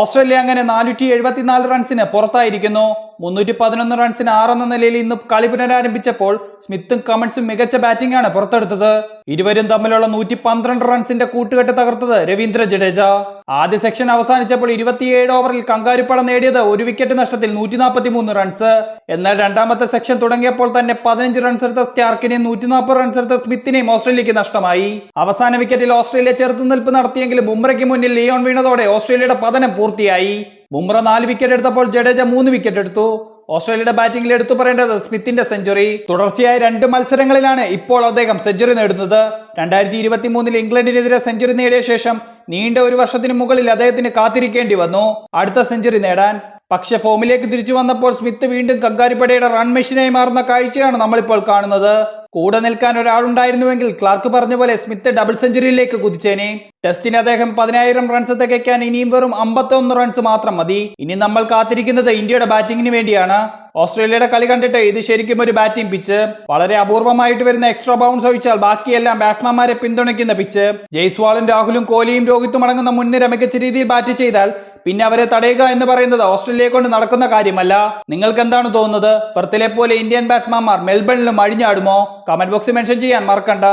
Australia അങ്ങനെ നാനൂറ്റി എഴുപത്തിനാല് റൺസിന് പുറത്തായിരിക്കുന്നു. മുന്നൂറ്റി പതിനൊന്ന് റൺസിന് ആറെന്ന നിലയിൽ ഇന്ന് കളി പുനരാരംഭിച്ചപ്പോൾ സ്മിത്തും കമൻസും മികച്ച ബാറ്റിംഗ് ആണ് പുറത്തെടുത്തത്. ഇരുവരും തമ്മിലുള്ള നൂറ്റി പന്ത്രണ്ട് റൺസിന്റെ കൂട്ടുകെട്ട് തകർത്തത് രവീന്ദ്ര ജഡേജ. ആദ്യ സെക്ഷൻ അവസാനിച്ചപ്പോൾ ഇരുപത്തിയേഴ് ഓവറിൽ കങ്കാരിപ്പട നേടിയത് ഒരു വിക്കറ്റ് നഷ്ടത്തിൽ നൂറ്റി നാൽപ്പത്തി മൂന്ന് റൺസ്. എന്നാൽ രണ്ടാമത്തെ സെക്ഷൻ തുടങ്ങിയപ്പോൾ തന്നെ പതിനഞ്ച് റൺസ് എടുത്ത സ്റ്റാർക്കിനെയും നൂറ്റി നാൽപ്പത് റൺസ് എടുത്ത സ്മിത്തിനെയും ഓസ്ട്രേലിയക്ക് നഷ്ടമായി. അവസാന വിക്കറ്റിൽ ഓസ്ട്രേലിയ ചെറുത്തുനിൽപ്പ് നടത്തിയെങ്കിലും ബുംറയ്ക്ക് മുന്നിൽ ലിയോൺ വീണതോടെ ഓസ്ട്രേലിയയുടെ പതനം പൂർത്തിയായി. ബുംറ നാല് വിക്കറ്റ് എടുത്തപ്പോൾ ജഡേജ മൂന്ന് വിക്കറ്റ് എടുത്തു. ഓസ്ട്രേലിയയുടെ ബാറ്റിംഗിൽ എടുത്തു പറയേണ്ടത് സ്മിത്തിന്റെ സെഞ്ചുറി തുടർച്ചയായ രണ്ട് മത്സരങ്ങളിലാണ് ഇപ്പോൾ അദ്ദേഹം സെഞ്ചുറി നേടുന്നത്. രണ്ടായിരത്തി ഇരുപത്തി മൂന്നിൽ ഇംഗ്ലണ്ടിനെതിരെ സെഞ്ചുറി നേടിയ ശേഷം നീണ്ട ഒരു വർഷത്തിന് മുകളിൽ അദ്ദേഹത്തിന് കാത്തിരിക്കേണ്ടി വന്നു. അടുത്ത സെഞ്ചുറി നേടാൻ. പക്ഷെ ഫോമിലേക്ക് തിരിച്ചു വന്നപ്പോൾ സ്മിത്ത് വീണ്ടും കങ്കാരിപ്പടയുടെ റൺ മെഷീനായി മാറുന്ന കാഴ്ചയാണ് നമ്മളിപ്പോൾ കാണുന്നത്. കൂടെ നിൽക്കാൻ ഒരാളുണ്ടായിരുന്നുവെങ്കിൽ ക്ലാർക്ക് പറഞ്ഞ പോലെ സ്മിത്ത് ഡബിൾ സെഞ്ചുറിയിലേക്ക് കുതിച്ചേനെ. ടെസ്റ്റിന് അദ്ദേഹം പതിനായിരം റൺസ് തികയ്ക്കാൻ ഇനിയും വെറും അമ്പത്തൊന്ന് റൺസ് മാത്രം മതി. ഇനി നമ്മൾ കാത്തിരിക്കുന്നത് ഇന്ത്യയുടെ ബാറ്റിംഗിന് വേണ്ടിയാണ്. ഓസ്ട്രേലിയയുടെ കളി കണ്ടിട്ട് ഇത് ശരിക്കും ഒരു ബാറ്റിംഗ് പിച്ച്. വളരെ അപൂർവമായിട്ട് വരുന്ന എക്സ്ട്രാ ബൗൺസ് ഒഴിച്ചാൽ ബാക്കിയെല്ലാം ബാറ്റ്സ്മാൻമാരെ പിന്തുണയ്ക്കുന്ന പിച്ച്. ജയ്സ്വാളും രാഹുലും കോഹ്ലിയും രോഹിത്തും അടങ്ങുന്ന മുൻനിര മികച്ച രീതിയിൽ ബാറ്റ് ചെയ്താൽ പിന്നെ അവരെ തടയുക എന്ന് പറയുന്നത് ഓസ്ട്രേലിയയെ കൊണ്ട് നടക്കുന്ന കാര്യമല്ല. നിങ്ങൾക്ക് എന്താണ് തോന്നുന്നത്? പെർത്തിലെ പോലെ ഇന്ത്യൻ ബാറ്റ്സ്മാൻമാർ മെൽബണിലും അഴിഞ്ഞാടുമോ? കമന്റ് ബോക്സിൽ മെൻഷൻ ചെയ്യാൻ മറക്കണ്ട.